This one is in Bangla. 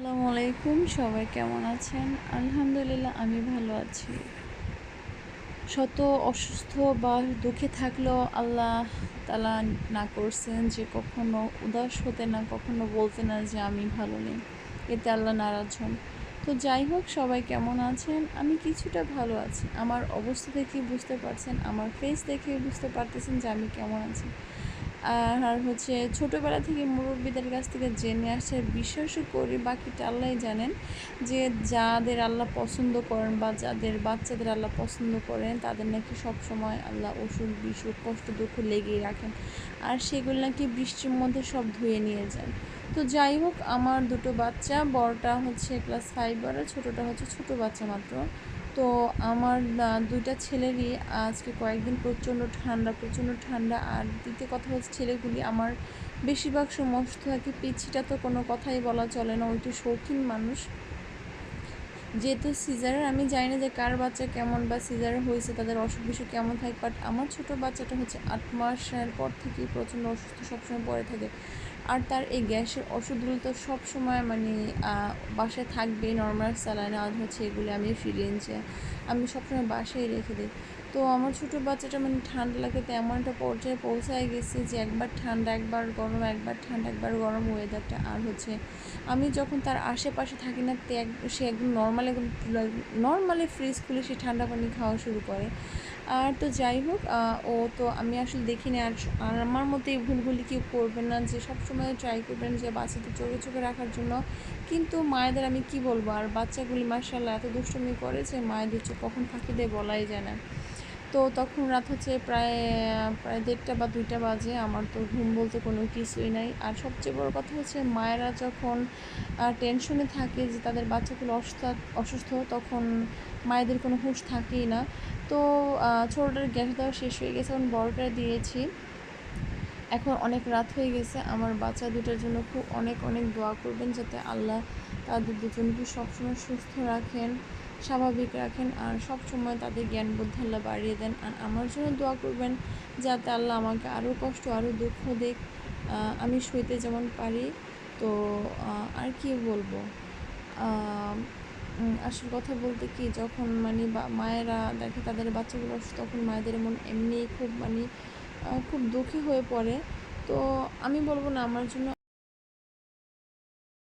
আসসালামু আলাইকুম, সবাই কেমন আছেন? আলহামদুলিল্লাহ, আমি ভালো আছি। শত অসুস্থ বা দুঃখে থাকলেও আল্লাহ তালা না করছেন যে কখনো উদাস হতে, না কখনো বলতে না যে আমি ভালো নেই। এতে আল্লাহ নারাজ হন। তো যাই হোক, সবাই কেমন আছেন? আমি কিছুটা ভালো আছি। আমার অবস্থা দেখে বুঝতে পারছেন, আমার ফেস দেখে বুঝতে পারতেছেন যে আমি কেমন আছি। আর হচ্ছে ছোটোবেলা থেকে মুরব্বীদের কাছ থেকে জেনে আসে বিশ্বাসও করি বাকিটা আল্লাহ জানেন যে যাদের আল্লাহ পছন্দ করেন বা যাদের বাচ্চাদের আল্লাহ পছন্দ করেন, তাদের নাকি সব সময় আল্লাহ অসুখ, বিসুখ, কষ্ট, দুঃখ লেগেই রাখেন আর সেগুলো নাকি বৃষ্টির মধ্যে সব ধুয়ে নিয়ে যান। তো যাই হোক, আমার দুটো বাচ্চা, বড়টা হচ্ছে ক্লাস ফাইভ আর ছোটোটা হচ্ছে ছোটো বাচ্চা মাত্র। তো আমার দুইটা ছেলেরই আজকে কয়েকদিন প্রচণ্ড ঠান্ডা প্রচণ্ড ঠান্ডা। আর দ্বিতীয় কথা হচ্ছে ছেলেগুলি আমার বেশিরভাগ অসুস্থ থাকে পিছিটা তো কোনো কথাই বলা চলে না। ওইটু শৌখিন মানুষ। যেহেতু সিজারের, আমি জানি না যে কার বাচ্চা কেমন বা সিজার হয়েছে, তাদের অসুখ বিসুখ কেমন থাকে। বাট আমার ছোট বাচ্চাটা হচ্ছে আট মাসের পর থেকেই প্রচণ্ড অসুস্থ, সবসময় পরে থাকে। আর তার এই গ্যাসের ওষুধগুলো তো সবসময় মানে বাসায় থাকবে নর্মাল স্যালাইন আর হচ্ছে এগুলি আমি ফিরিয়েছে আমি সবসময় বাসায় রেখে দিই। তো আমার ছোটো বাচ্চাটা মানে ঠান্ডা লাগে, তো এমন একটা পর্যায়ে পৌঁছায় গেছে যে একবার ঠান্ডা, একবার গরম, একবার ঠান্ডা, একবার গরম ওয়েদারটা আর হচ্ছে আমি যখন তার আশেপাশে থাকি না সে একদম নর্মাল নর্মালি ফ্রিজ খুলে সে ঠান্ডা পানি খাওয়া শুরু করে। আর তো যাই হোক ও তো আমি আসলে দেখিনি আর আর আমার মতে এই ভুলগুলি কেউ করবেন না, যে সবসময় ট্রাই করবেন যে বাচ্চাদের চোখে চোখে রাখার জন্য। কিন্তু মায়েদের আমি কি বলব? আর বাচ্চাগুলি মার্শাল্লাহ এত দুষ্টমি করে যে মায়েদের চোখ কখন ফাঁকি দেয় বলাই যায় না। তো তখন রাত হচ্ছে প্রায় প্রায় দেড়টা বা দুইটা বাজে। আমার তো ঘুম বলতে কোনো কিছুই নাই। আর সবচেয়ে বড় কথা হচ্ছে মায়েরা যখন টেনশনে থাকে যে তাদের বাচ্চাগুলো অসুস্থ অসুস্থ, তখন মায়েদের কোনো হুঁশ থাকেই না। তো ছোটোটার গ্যাস দেওয়া শেষ হয়ে গেছে। এখন বড়টা দিয়েছি। এখন অনেক রাত হয়ে গেছে। আমার বাচ্চা দুটোর জন্য খুব অনেক অনেক দোয়া করবেন যাতে আল্লাহ তাদের দুজনকে সবসময় সুস্থ রাখেন। স্বাভাবিক রাখেন আর সব সময় তাদের জ্ঞান বুদ্ধি আল্লাহ বাড়িয়ে দেন। আর আমার জন্য দোয়া করবেন যাতে আল্লাহ আমাকে আরও কষ্ট, আরও দুঃখ দেখ। আমি সইতে যেমন পারি, তো আর কি বলব? আসল কথা বলতে কি, যখন মানে মায়েরা দেখে তাদের বাচ্চাগুলো তখন মায়েদের মন এমনি খুব মানে খুব দুঃখী হয়ে পড়ে। তো, আমি বলব না, আমার জন্য